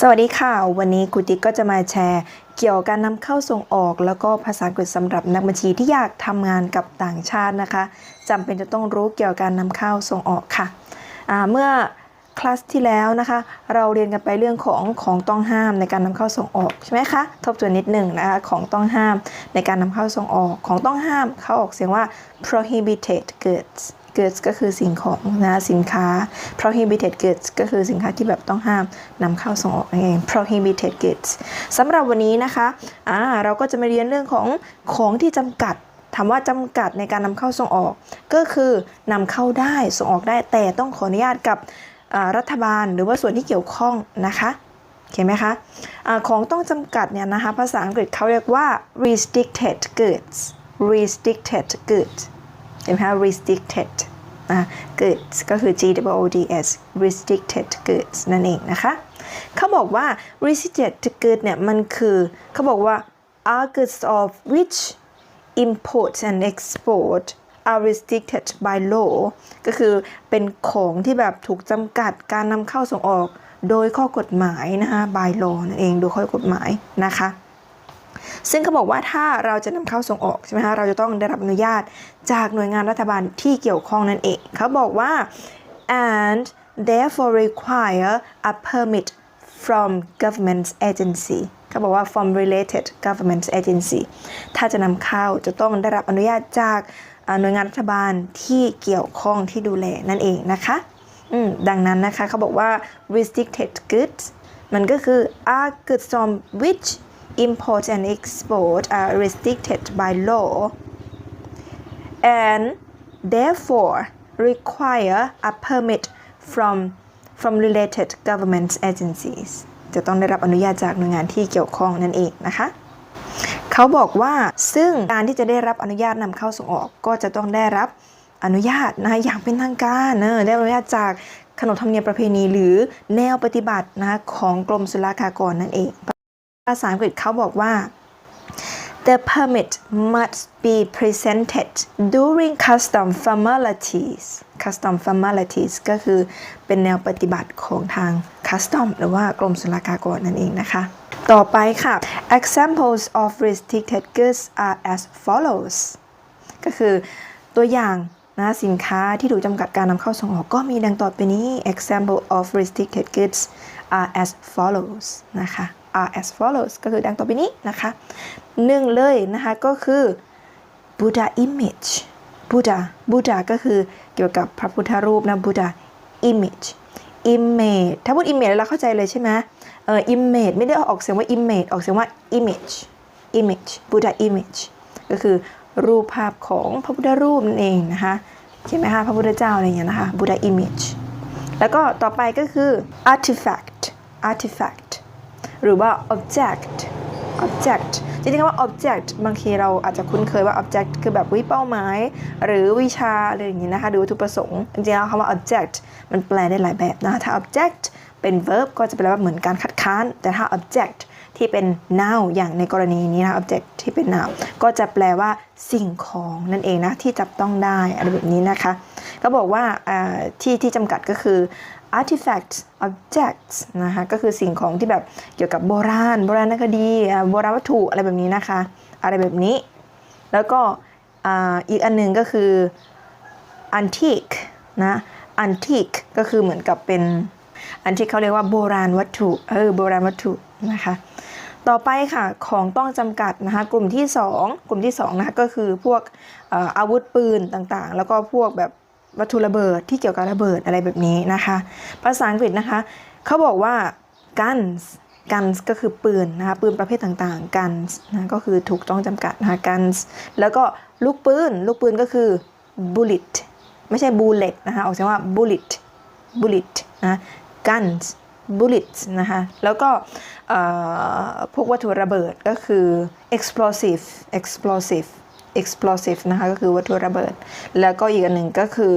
สวัสดีค่ะ วันนี้ครูติ๊กก็จะมาแชร์ เกี่ยวกับการนำเข้าส่งออก แล้วก็ภาษาอังกฤษสำหรับนักบัญชีที่อยากทำงานกับต่างชาตินะคะจำเป็นจะต้องรู้เกี่ยวกับการนำเข้าส่งออกค่ะเมื่อคลาสที่แล้วนะคะ เราเรียนกันไปเรื่องของของต้องห้ามในการนำเข้าส่งออกใช่ไหมคะทบทวนนิดหนึ่งนะคะของต้องห้ามในการนำเข้าส่งออก ของต้องห้ามเขาออกเสียงว่า prohibited goods goods ก็คือสิ่งของนะสินค้า prohibited goods ก็คือสินค้าที่แบบต้องห้ามนำเข้าส่งออกนั่นเอง prohibited goods สำหรับวันนี้นะคะอ่าเราก็จะมาเรียนเรื่องของของที่จำกัดถามว่าจำกัดในการนำเข้าส่งออก ก็คือนำเข้าได้ส่งออกได้แต่ต้องขออนุญาตกับอ่ารัฐบาลหรือว่าส่วนที่เกี่ยวข้องนะคะเห็นไหมคะอาของต้องจำกัดเนี่ยนะคะภาษาอังกฤษเขาเรียกว่า restricted goods restricted goods เห็นไหมคะ restricted นะ goods ก็คือ G W O D S restricted goods นั่นเองนะคะ เขาบอกว่า restricted goods เนี่ยมันคือเขาบอกว่า are goods of which import and export are restricted by law ก็คือเป็นของที่แบบถูกจำกัดการนำเข้าส่งออก โดยข้อกฎหมายนะคะ by law นั่นเอง โดยข้อกฎหมายนะคะ ซึ่งเขาบอกว่าถ้าเราจะนำเข้าส่งออกใช่ไหมคะเราจะต้องได้รับอนุญาตจากหน่วยงานรัฐบาลที่เกี่ยวข้องนั่นเอง เขาบอกว่า and therefore require a permit from government agency เขาบอกว่า from related government agency ถ้าจะนำเข้าจะต้องได้รับอนุญาตจากหน่วยงานรัฐบาลที่เกี่ยวข้องที่ดูแลนั่นเองนะคะดังนั้นนะคะเขาบอกว่า restricted goods มันก็คือ are goods from which import and export are restricted by law and therefore require a permit from from related government agencies จะต้องได้รับอนุญาตจากหน่วยงานที่เกี่ยวข้องนั่นเองนะคะ เขาบอกว่าซึ่งการที่จะได้รับอนุญาตนำเข้าส่งออก ก็จะต้องได้รับอนุญาตนะคะอย่างเป็นทางการเนอะได้รับอนุญาตจากขนบธรรมเนียมประเพณีหรือแนวปฏิบัตินะคะของกรมศุลกากรนั่นเอง ภาษาอังกฤษเขาบอกว่า The permit must be presented during custom formalities custom formalities ก็คือเป็นแนวปฏิบัติของทาง custom หรือว่ากรมศุลกากรนั่นเองนะคะ ต่อไปค่ะ examples of restricted goods are as follows ก็คือตัวอย่างนะสินค้าที่ถูกจำกัดการนำเข้าส่งออกก็มีดังต่อไปนี้ example of restricted goods are as follows นะคะ are as follows ก็คือดังต่อไปนี้นะคะหนึ่งเลยนะคะก็คือ Buddha image Buddha Buddha ก็คือเกี่ยวกับพระพุทธรูปนะ Buddha image image ถ้าพูด image เราเข้าใจเลยใช่ไหมเออ image ไม่ได้ออกเสียงว่า image ออกเสียงว่า image image Buddha image ก็คือรูปภาพของพระพุทธรูปนั่นเองนะคะใช่ไหมคะพระพุทธเจ้าอะไรอย่างเงี้ยนะคะ Buddha image แล้วก็ต่อไปก็คือ artifact artifact หรือว่า object object จริงๆคำว่า object บางทีเราอาจจะคุ้นเคยว่า object คือแบบวิเป้าหมาย หรือวิชาอะไรอย่างนี้นะคะหรือวัตถุประสงค์ จริงๆแล้วคำว่า object มันแปลได้หลายแบบนะถ้า object เป็น verb ก็จะแปลว่าเหมือนการคัดค้าน แต่ถ้า object ที่เป็น noun อย่างในกรณีนี้นะ object ที่เป็น noun ก็จะแปลว่า สิ่งของนั่นเองนะที่จับต้องได้อะไรแบบนี้นะคะก็บอกว่าที่ที่จำกัดก็คือ artifacts objects นะคะก็คือสิ่งของที่แบบเกี่ยวกับโบราณ โบราณคดีโบราณวัตถุอะไรแบบนี้นะคะ อะไรแบบนี้ แล้วก็อีกอันหนึ่งก็คือ antique นะ antique ก็คือเหมือนกับเป็นอันที่เขาเรียกว่าโบราณวัตถุเออโบราณวัตถุนะคะ ต่อไปค่ะของต้องจำกัดนะคะกลุ่มที่ 2 กลุ่มที่2นะคะก็คือพวกเอ่ออาวุธปืนต่างๆ แล้วก็พวกแบบวัตถุระเบิดที่เกี่ยวกับระเบิดอะไรแบบนี้นะคะ ภาษาอังกฤษนะคะเขาบอกว่า guns guns ก็คือปืนนะคะปืนประเภทต่างๆ guns นะก็คือถูกต้องจำกัดนะคะ guns แล้วก็ลูกปืน ลูกปืนก็คือ bullet ไม่ใช่ bullet นะคะออกเสียงว่า bullet bullet นะ guns bullets นะคะ แล้วก็พวกวัตถุระเบิดก็คือ explosive explosive explosive นะคะก็คือวัตถุระเบิด แล้วก็อีกอันหนึ่งก็คือ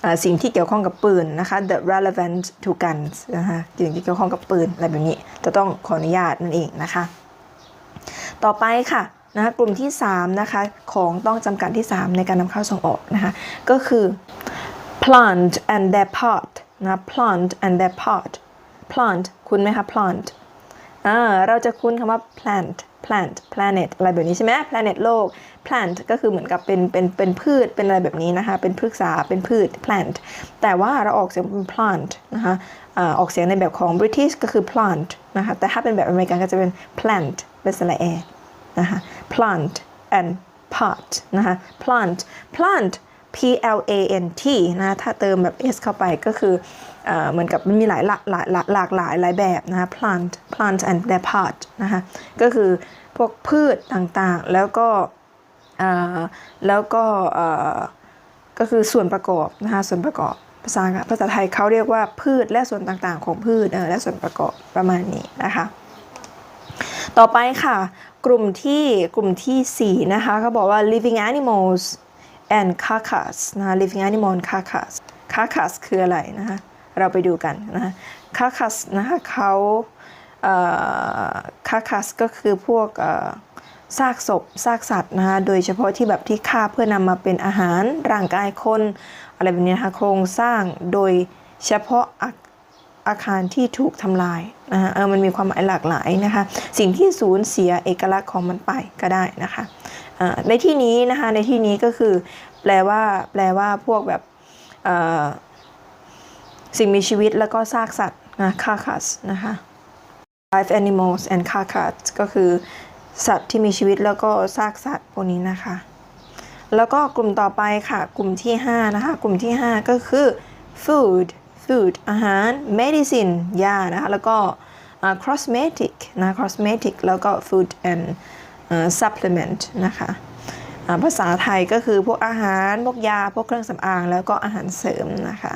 เออสิ่งที่เกี่ยวข้องกับปืนนะคะ the relevant to guns นะคะสิ่งที่เกี่ยวข้องกับปืนอะไรแบบนี้จะต้องขออนุญาตนั่นเองนะคะ ต่อไปค่ะนะคะกลุ่มที่3นะคะของต้องจำกัดที่ 3 ในการนำเข้าส่งออกนะคะก็คือ plant and their part นะ plant and their part plant คุ้นไหมคะ plant อ่าเราจะคุ้นคำว่า plant plant planet อะไรแบบนี้ใช่ไหม planet โลก plant ก็คือเหมือนกับเป็นเป็นเป็นพืชเป็นอะไรแบบนี้นะคะ เป็นพฤกษาเป็นพืช plant แต่ว่าเราออกเสียงเป็น plant นะคะออกเสียงในแบบของ British ก็คือ plant นะคะ แต่ถ้าเป็นแบบอเมริกันก็จะเป็น plant เป็นสระแอนะคะ plant and part นะคะ plant plant P L A N T นะถ้าเติมแบบ S เข้าไปก็คือเอเหมือนกับมันมีหลายหลากหลายหลากหลากหลายหลายแบบนะคะ plant plant and their part นะคะก็คือพวกพืชต่างๆ แล้วก็แล้วก็ก็คือส่วนประกอบนะคะส่วนประกอบภาษาภาษาไทยเขาเรียกว่าพืชและส่วนต่างๆ ของพืชและส่วนประกอบประมาณนี้นะคะต่อไปค่ะ กลุ่มที่กลุ่มทีสี่4 นะคะเขาบอกว่า living animals and carcass นะคะ living animal and carcass carcass คืออะไรนะคะเราไปดูกันนะคะ carcass นะคะเขาเอ่อ carcass ก็คือพวกซากศพซากสัตว์นะคะโดยเฉพาะที่แบบที่ฆ่าเพื่อนำมาเป็นอาหารร่างกายคน อะไรแบบนี้นะคะโครงสร้างโดยเฉพาะอาอาคารที่ถูกทำลายนะคะเออมันมีความหมายหลากหลายนะคะ สิ่งที่สูญเสียเอกลักษณ์ของมันไปก็ได้นะคะ ในที่นี้นะคะในที่นี้ก็คือ แปลว่า แปลว่าพวกแบบสิ่งมีชีวิตแล้วก็ซากสัตว์นะ carcass นะคะ live animals and carcass ก็คือสัตว์ที่มีชีวิตแล้วก็ซากสัตว์พวกนี้นะคะ แล้วก็กลุ่มต่อไปค่ะ กลุ่มที่ 5 นะคะ กลุ่มที่ 5 ก็คือ food food อาหาร medicine ยานะคะ แล้วก็ cosmetic นะ cosmetic แล้วก็ food and supplement นะคะภาษาไทยก็คือพวกอาหารพวกยาพวกเครื่องสำอางแล้วก็อาหารเสริมนะคะ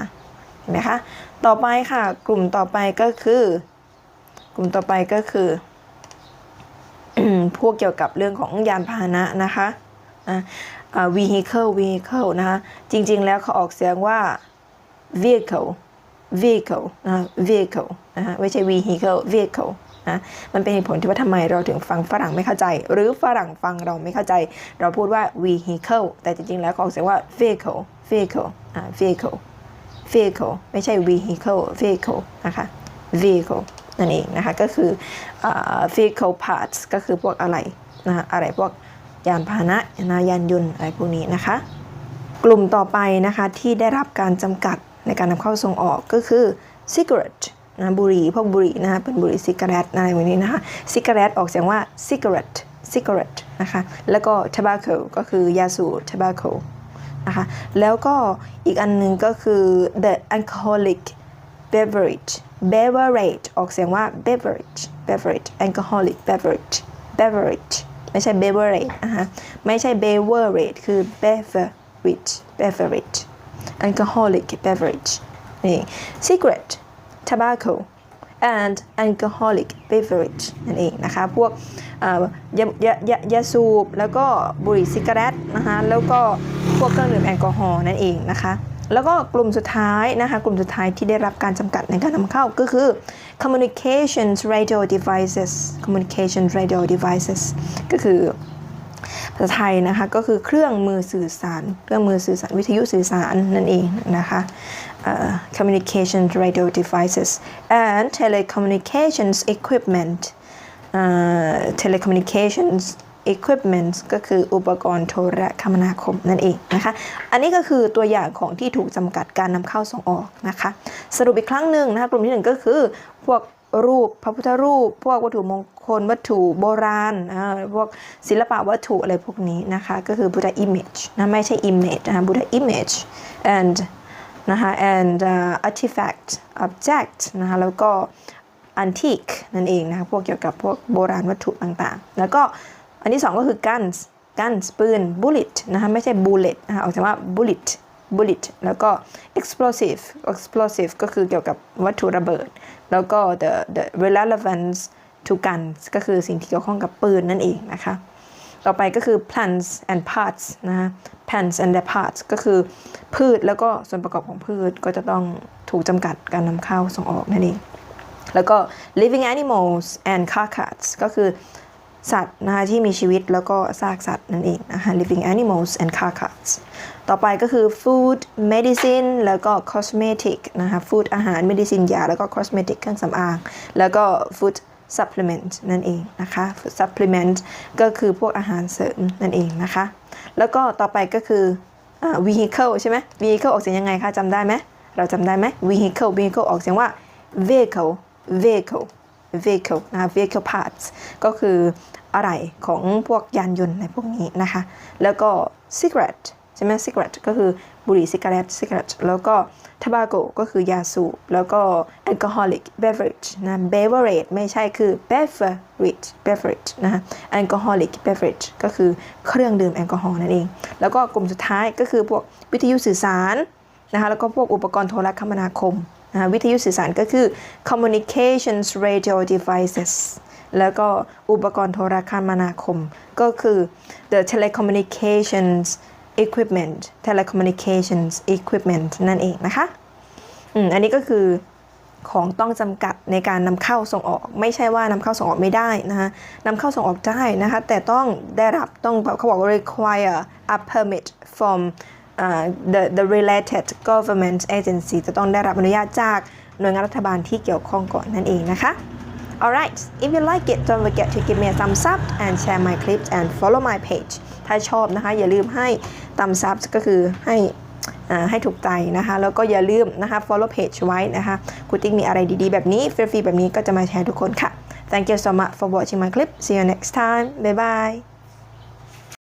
เห็นไหมคะต่อไปค่ะกลุ่มต่อไปก็คือ กลุ่มต่อไปก็คือพวกเกี่ยวกับเรื่องของยานพาหนะนะคะะอ่า vehicle vehicle นะคะจริงๆแล้วเขาออกเสียงว่า vehicle vehicle นะ vehicle นะคะไม่ใช่ vehicle vehicle นะมันเป็นเหตุผลที่ว่าทำไมเราถึงฟังฝรั่งไม่เข้าใจ หรือฝรั่งฟังเราไม่เข้าใจ เราพูดว่า vehicle แต่จริงๆแล้วเขาออกเสียงว่า vehicle vehicle อ่า vehicle vehicle ไม่ใช่ vehicle vehicle นะคะ vehicle นั่นเองนะคะก็คือ vehicle parts ก็คือพวกอะไรนะะอะไรพวกยานพาหนะนะยานยนต์อะไรพวกนี้นะคะ กลุ่มต่อไปนะคะที่ได้รับการจำกัดในการนำเข้าส่งออกก็คือ cigarette นะบุหรี่พวกบุหรี่นะคะเป็นบุหรี่ซิกาเรตอะไรแบบนี้นะคะซิกาเรตออกเสียงว่า cigarette cigarette นะคะแล้วก็ tobacco ก็คือยาสูบ tobacco นะคะแล้วก็อีกอันหนึงก็คือ the alcoholic beverage beverage ออกเสียงว่า beverage beverage alcoholic beverage beverage ไม่ใช่ beverage นะคะไม่ใช่ beverage คือ beverage beverage alcoholic beverage นี่ cigarette tobacco and alcoholic beverage นั่นเองนะคะ พวกยายายายาสูบ แล้วก็บุหรี่ซิกาเรตนะคะ แล้วก็พวกเครื่องดื่มแอลกอฮอล์นั่นเองนะคะ แล้วก็กลุ่มสุดท้ายนะคะ กลุ่มสุดท้ายที่ได้รับการจำกัดในการนำเข้าก็คือ communications radio devices communication radio devices ก็คือภาษาไทยนะคะก็คือเครื่องมือสื่อสาร เครื่องมือสื่อสารวิทยุสื่อสารนั่นเองนะคะ เอ่อ communication radio devices and telecommunications equipment เอ่อ telecommunications equipment ก็คืออุปกรณ์โทรคมนาคมนั่นเองนะคะ อันนี้ก็คือตัวอย่างของที่ถูกจำกัดการนำเข้าส่งออกนะคะ สรุปอีกครั้งหนึ่งนะคะกลุ่มที่หนึ่งก็คือ พวกรูปพระพุทธรูป พวกวัตถุมงคล วัตถุโบราณ พวกศิลปะวัตถุอะไรพวกนี้นะคะ ก็คือ Buddha image นะไม่ใช่ image นะคะ Buddha image and นะคะ and uh, artifact object นะคะแล้วก็ antique นั่นเองนะคะพวกเกี่ยวกับพวกโบราณวัตถุต่างๆ แล้วก็อันที่สองก็คือ guns guns ปืน bullet นะคะไม่ใช่ bullet นะคะออกเสียงว่า bullet bullet แล้วก็ explosive explosive ก็คือเกี่ยวกับวัตถุระเบิด แล้วก็ the the relevance to guns ก็คือสิ่งที่เกี่ยวข้องกับปืนนั่นเองนะคะ ต่อไปก็คือ plants and parts นะคะ plants and their parts ก็คือพืชแล้วก็ส่วนประกอบของพืชก็จะต้องถูกจำกัดการนำเข้าส่งออกนั่นเอง แล้วก็ living animals and carcass ก็คือสัตว์นะคะที่มีชีวิตแล้วก็ซากสัตว์นั่นเองนะคะ living animals and carcass ต่อไปก็คือ food medicine แล้วก็ cosmetic นะคะ food อาหาร medicine ยา แล้วก็ cosmetic เครื่องสำอาง แล้วก็ food supplement นั่นเองนะคะ food supplement ก็คือพวกอาหารเสริมนั่นเองนะคะ แล้วก็ต่อไปก็คืออ vehicle ใช่ไหม vehicle ออกเสียงยังไงคะจำได้ไหมเราจำได้ไหม vehicle vehicle ออกเสียงว่า vehicle vehicle vehicle นะคะ vehicle parts ก็คืออะไรของพวกยานยนต์ในพวกนี้นะคะ แล้วก็ cigarette ใช่ไหม cigarette ก็คือบุหรี่ cigarette cigarette แล้วก็ tobacco ก็คือยาสูบแล้วก็ alcoholic beverage นะ beverage ไม่ใช่คือ beverage beverage นะคะ alcoholic beverage ก็คือเครื่องดื่มแอลกอฮอล์นั่นเอง แล้วก็กลุ่มสุดท้ายก็คือพวกวิทยุสื่อสารนะคะแล้วก็พวกอุปกรณ์โทรคมนาคมนะคะวิทยุสื่อสารก็คือ communications radio devices แล้วก็อุปกรณ์โทรคมนาคม ก็คือ the telecommunications equipment telecommunications equipment นั่นเองนะคะอืมอันนี้ก็คือของต้องจำกัดในการนำเข้าส่งออก ไม่ใช่ว่านำเข้าส่งออกไม่ได้นะคะนำเข้าส่งออกได้นะคะ แต่ต้องได้รับต้องเขาบอกว่า require a permit from uh, the the related government agency จะต้องได้รับอนุญาตจากหน่วยงานรัฐบาลที่เกี่ยวข้องก่อนนั่นเองนะคะ Alright if you like it don't forget to give me a thumbs up and share my clips and follow my page ถ้าชอบนะคะ อย่าลืมให้ thumbs up ก็คือให้ให้ถูกใจนะคะ แล้วก็อย่าลืมนะคะ follow page ไว้นะคะคุณติ๊กมีอะไรดีๆ แบบนี้ฟรีๆแบบนี้ก็จะมาแชร์ทุกคนค่ะ Thank you so much for watching my clip see you next time bye bye